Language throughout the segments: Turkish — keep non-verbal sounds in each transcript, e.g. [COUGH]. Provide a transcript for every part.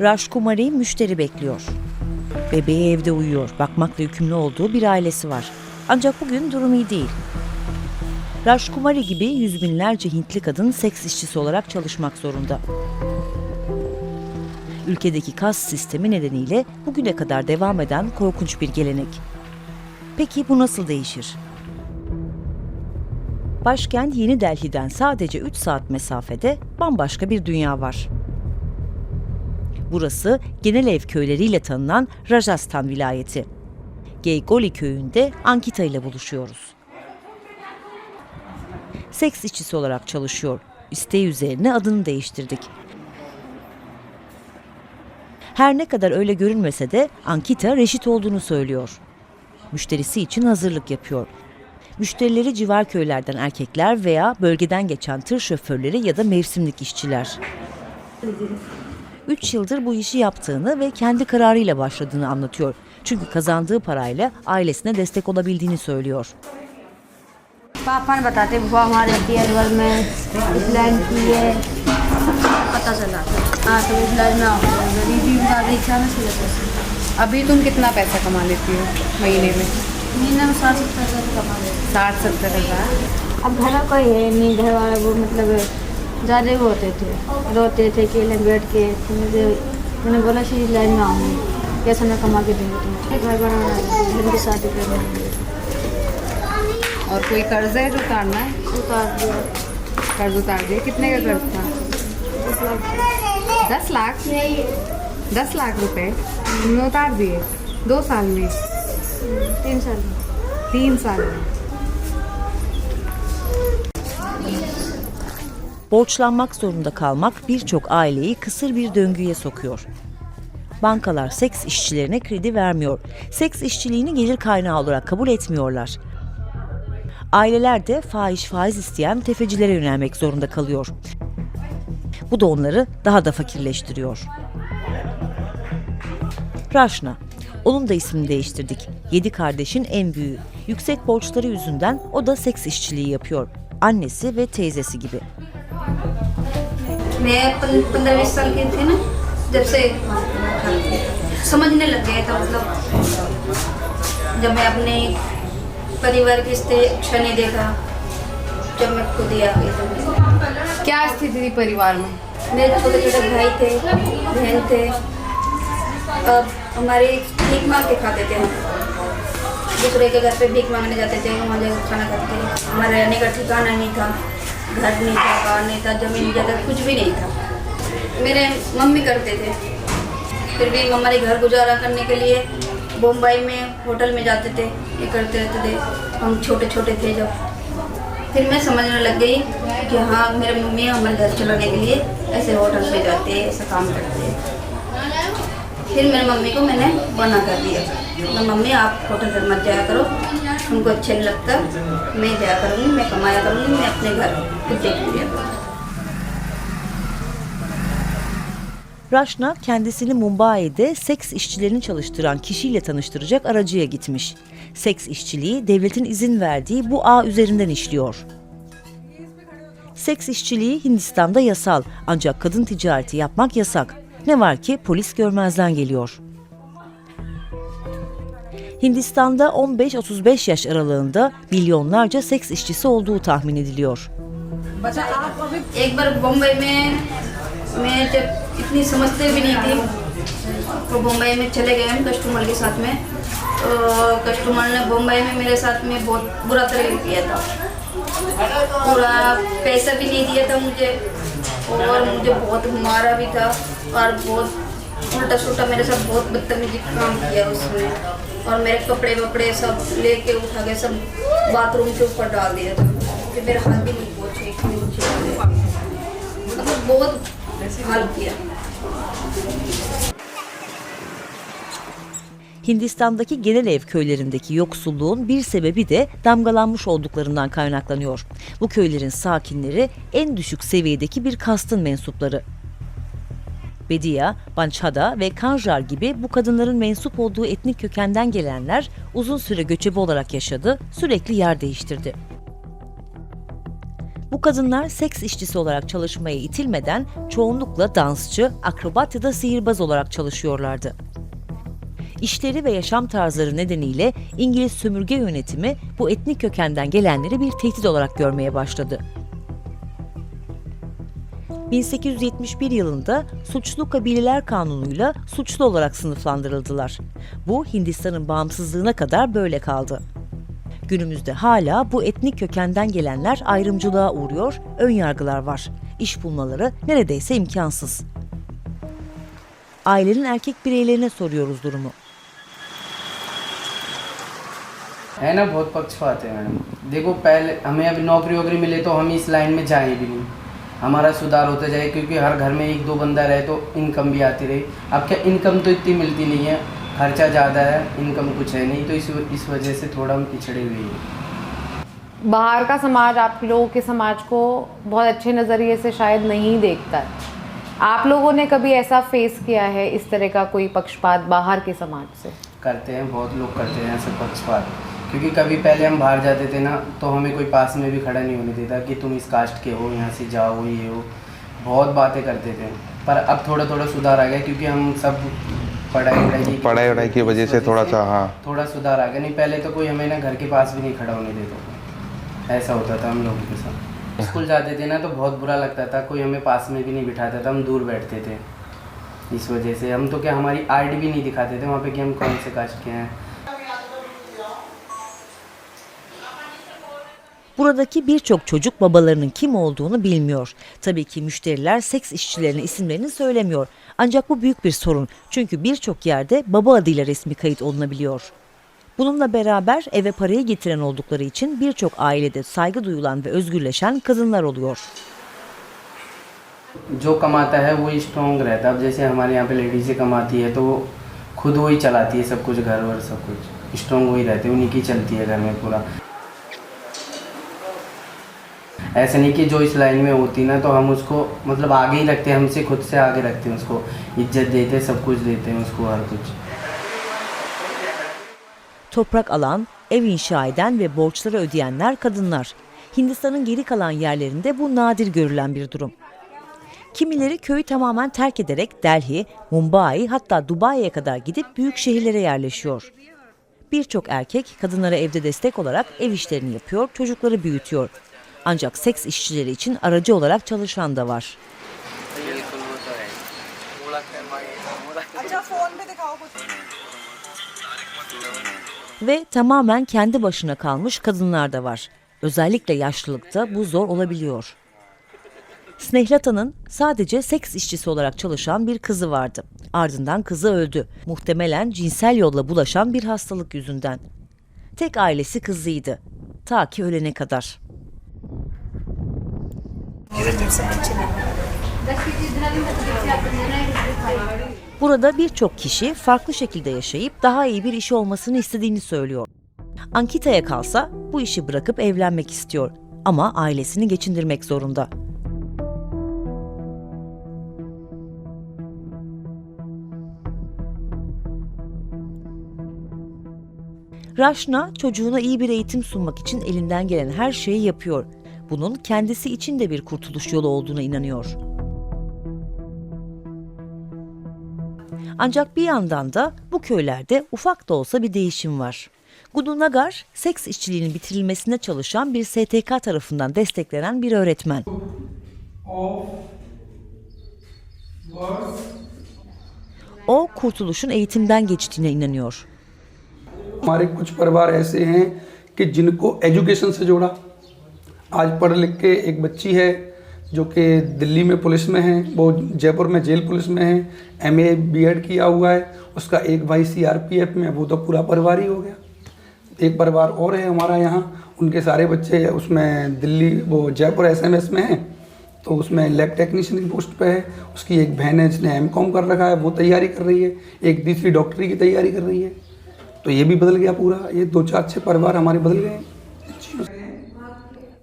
Rajkumari müşteri bekliyor. Bebeği evde uyuyor. Bakmakla yükümlü olduğu bir ailesi var. Ancak bugün durum iyi değil. Rajkumari gibi yüz binlerce Hintli kadın seks işçisi olarak çalışmak zorunda. Ülkedeki kas sistemi nedeniyle bugüne kadar devam eden korkunç bir gelenek. Peki bu nasıl değişir? Başkent Yeni Delhi'den sadece 3 saat mesafede bambaşka bir dünya var. Burası genel ev köyleriyle tanınan Rajasthan vilayeti. Geygoli köyünde Ankita ile buluşuyoruz. Seks işçisi olarak çalışıyor. İsteği üzerine adını değiştirdik. Her ne kadar öyle görünmese de Ankita reşit olduğunu söylüyor. Müşterisi için hazırlık yapıyor. Müşterileri civar köylerden erkekler veya bölgeden geçen tır şoförleri ya da mevsimlik işçiler. 3 yıldır bu işi yaptığını ve kendi kararıyla başladığını anlatıyor. Çünkü kazandığı parayla ailesine destek olabildiğini söylüyor. पापा ने बताते वो हमारे टीयर में इस लाइन की है पता चला हाँ तो इस लाइन में आओ गरीबी में ज़्यादा इच्छा ना इसकी वजह से अभी तुम कितना पैसा कमा लेती हो महीने में महीने में साठ सत्तर हज़ार कमा लेते साठ सत्तर हज़ार अब घर कोई है नहीं घर वाले वो मतलब ज़्यादा होते थे रोते थे अकेले बैठ के मुझे मैंने बोला इस लाइन में आऊँगी कैसे मैं कमा के दूँगी तुम्हें। घर बनाना उनकी शादी है और कोई कर्ज है जो उतारना है? उतार दिया। कर्ज उतार दिया। कितने का कर्ज था? दस लाख। दस लाख? दस लाख रुपए? उतार दिए? दो साल में? तीन साल में। तीन साल में। Borçlanmak zorunda kalmak birçok aileyi kısır bir döngüye sokuyor. Bankalar seks işçilerine kredi vermiyor. Seks işçiliğini gelir kaynağı olarak kabul etmiyorlar. Aileler de fahiş faiz isteyen tefecilere yönelmek zorunda kalıyor. Bu da onları daha da fakirleştiriyor. Raşna. Onun da ismini değiştirdik. Yedi kardeşin en büyüğü. Yüksek borçları yüzünden o da seks işçiliği yapıyor. Annesi ve teyzesi gibi. मैं पंद्रह बीस साल के थी ना जब से समझने लग गया था मतलब जब मैं अपने परिवार की स्थिति नहीं देखा जब मैं खुद ही आ गई तो क्या स्थिति थी परिवार में? मेरे छोटे छोटे भाई थे बहन थे अब हमारे भीख मांग के खाते थे हम। दूसरे के घर पे भीख मांगने जाते थे वहाँ जाकर खाना खाते हमारे रहने का ठिकाना नहीं था। घर नहीं था, बाहर नहीं था, ज़मीन नहीं जगह कुछ भी नहीं था। मेरे मम्मी करते थे। फिर भी हमारे घर गुजारा करने के लिए बम्बई में होटल में जाते थे, ये करते रहते थे। हम छोटे छोटे थे जब। फिर मैं समझने लग गई कि हाँ मेरे मम्मी हमारे घर चलाने के लिए ऐसे होटल में जाते हैं ऐसा काम करते। हैं फिर मेरी मम्मी को मैंने मना कर दिया। मम्मी, आप होटल पर मत जाया करो। हमको अच्छा नहीं लगता मैं जाया करूँगी मैं कमाया करूँगी मैं अपने घर खुद देखूँगी Raşna kendisini Mumbai'de seks işçilerini çalıştıran kişiyle tanıştıracak aracıya gitmiş. Seks işçiliği devletin izin verdiği bu ağ üzerinden işliyor. Seks işçiliği Hindistan'da yasal ancak kadın ticareti yapmak yasak. Ne var ki polis görmezden geliyor. Hindistan'da 15-35 yaş aralığında milyonlarca seks işçisi olduğu tahmin ediliyor. एक बार बम्बई में मैं जब इतनी समझते भी नहीं थी तो बम्बई में चले गए हम कस्टमर के साथ में तो कस्टमर ने बम्बई में मेरे साथ में बहुत बुरा तरीके किया था पूरा पैसा भी नहीं दिया था मुझे और मुझे बहुत मारा भी था और बहुत उल्टा सुल्टा मेरे साथ बहुत बदतमीजी का काम किया उसने और मेरे कपड़े वपड़े सब लेके उठा के सब बाथरूम के ऊपर डाल दिया था कि मेरे हाथ भी नहीं पहुँचे इतनी ऊंची वाले। मतलब बहुत हाल किया Hindistan'daki genel ev köylerindeki yoksulluğun bir sebebi de damgalanmış olduklarından kaynaklanıyor. Bu köylerin sakinleri en düşük seviyedeki bir kastın mensupları. Bediya, Banchada ve Kanjar gibi bu kadınların mensup olduğu etnik kökenden gelenler uzun süre göçebe olarak yaşadı, sürekli yer değiştirdi. Bu kadınlar seks işçisi olarak çalışmaya itilmeden çoğunlukla dansçı, akrobat ya da sihirbaz olarak çalışıyorlardı. İşleri ve yaşam tarzları nedeniyle İngiliz sömürge yönetimi bu etnik kökenden gelenleri bir tehdit olarak görmeye başladı. 1871 yılında Suçlu Kabileler Kanunu'yla suçlu olarak sınıflandırıldılar. Bu Hindistan'ın bağımsızlığına kadar böyle kaldı. Günümüzde hala bu etnik kökenden gelenler ayrımcılığa uğruyor, ön yargılar var. İş bulmaları neredeyse imkansız. Ailenin erkek bireylerine soruyoruz durumu. है ना बहुत पक्षपात है मैडम देखो पहले हमें अभी नौकरी वोकरी मिले तो हम इस लाइन में जाए भी नहीं हमारा सुधार होता जाए क्योंकि हर घर में एक दो बंदा रहे तो इनकम भी आती रही। अब क्या इनकम तो इतनी मिलती नहीं है खर्चा ज़्यादा है इनकम कुछ है नहीं तो इस इस वजह से थोड़ा हम पिछड़े हुए हैं। बाहर का समाज आप लोगों के समाज को बहुत अच्छे नज़रिए से शायद नहीं देखता है। आप लोगों ने कभी ऐसा फेस किया है इस तरह का कोई पक्षपात बाहर के समाज से? करते हैं बहुत लोग करते हैं ऐसे पक्षपात। क्योंकि कभी पहले हम बाहर जाते थे ना तो हमें कोई पास में भी खड़ा नहीं होने देता कि तुम इस कास्ट के हो यहाँ से जाओ ये हो। बहुत बातें करते थे। पर अब थोड़ा थोड़ा सुधार आ गया क्योंकि हम सब पढ़ाई वढ़ाई पढ़ाई वढ़ाई की वजह से थोड़ा सा हाँ। थोड़ा सुधार आ गया। नहीं पहले तो कोई हमें ना घर के पास भी नहीं खड़ा होने देता ऐसा होता था हम लोगों के साथ। स्कूल [LAUGHS] जाते थे ना तो बहुत बुरा लगता था। कोई हमें पास में भी नहीं बिठाता था हम दूर बैठते थे। इस वजह से हम तो क्या हमारी आर्ट भी नहीं दिखाते थे वहाँ पे कि हम कौन से कास्ट के हैं। Buradaki birçok çocuk babalarının kim olduğunu bilmiyor. Tabii ki müşteriler seks işçilerinin isimlerini söylemiyor. Ancak bu büyük bir sorun. Çünkü birçok yerde baba adıyla resmi kayıt olunabiliyor. Bununla beraber eve parayı getiren oldukları için birçok ailede saygı duyulan ve özgürleşen kadınlar oluyor. जो कमाता है वो स्ट्रॉन्ग रहता है अब जैसे हमारे यहाँ पे लेडीज़ें कमाती है तो वो खुद वही चलाती है सब कुछ घर वर सब कुछ स्ट्रॉन्ग वही रहते हैं उन्हीं की चलती है घर में पूरा ऐसा नहीं कि जो इस लाइन में होती ना तो हम उसको मतलब आगे ही रखते हैं हमसे खुद से आगे रखते हैं उसको इज्जत देते हैं सब कुछ देते हैं उसको हर कुछ Toprak alan, ev inşa eden ve borçları ödeyenler kadınlar. Hindistan'ın geri kalan yerlerinde bu nadir görülen bir durum. Kimileri köyü tamamen terk ederek Delhi, Mumbai hatta Dubai'ye kadar gidip büyük şehirlere yerleşiyor. Birçok erkek kadınlara evde destek olarak ev işlerini yapıyor, çocukları büyütüyor. ancak seks işçileri için aracı olarak çalışan da var. Ve tamamen kendi başına kalmış kadınlar da var. Özellikle yaşlılıkta bu zor olabiliyor. Snehlata'nın sadece seks işçisi olarak çalışan bir kızı vardı. Ardından kızı öldü. Muhtemelen cinsel yolla bulaşan bir hastalık yüzünden. Tek ailesi kızıydı. Ta ki ölene kadar. Burada birçok kişi farklı şekilde yaşayıp daha iyi bir işi olmasını istediğini söylüyor. Ankita'ya kalsa bu işi bırakıp evlenmek istiyor ama ailesini geçindirmek zorunda. Raşna çocuğuna iyi bir eğitim sunmak için elinden gelen her şeyi yapıyor Bunun kendisi için de bir kurtuluş yolu olduğuna inanıyor. Ancak bir yandan da bu köylerde ufak da olsa bir değişim var. Gudu Nagar, seks işçiliğinin bitirilmesine çalışan bir STK tarafından desteklenen bir öğretmen. O kurtuluşun eğitimden geçtiğine inanıyor. हमारे कुछ परिवार ऐसे हैं कि जिनको एजुकेशन से जोड़ा आज पढ़ लिख के एक बच्ची है, जो कि दिल्ली में पुलिस में है, वो जयपुर में जेल पुलिस में है एम ए बी एड किया हुआ है, उसका एक भाई सी आर पी एफ़ में वो तो पूरा परिवार ही हो गया। एक परिवार और है हमारा यहाँ, उनके सारे बच्चे उसमें दिल्ली, वो जयपुर एस एम एस में हैं तो उसमें लैब टेक्नीशियन की पोस्ट पे है, उसकी एक बहन है, जिसने एम कॉम कर रखा है, वो तैयारी कर रही है, एक तीसरी डॉक्टरी की तैयारी कर रही है। तो ये भी बदल गया पूरा, ये दो चार छः परिवार हमारे बदल गए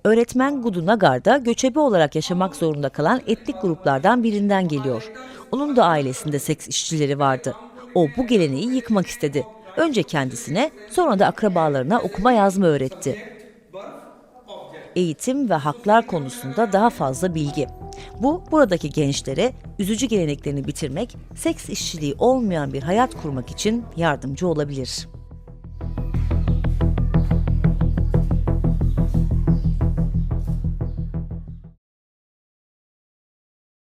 Öğretmen Gudu Nagar göçebe olarak yaşamak zorunda kalan etnik gruplardan birinden geliyor. Onun da ailesinde seks işçileri vardı. O bu geleneği yıkmak istedi. Önce kendisine, sonra da akrabalarına okuma yazma öğretti. eğitim ve haklar konusunda daha fazla bilgi. Bu buradaki gençlere üzücü geleneklerini bitirmek, seks işçiliği olmayan bir hayat kurmak için yardımcı olabilir.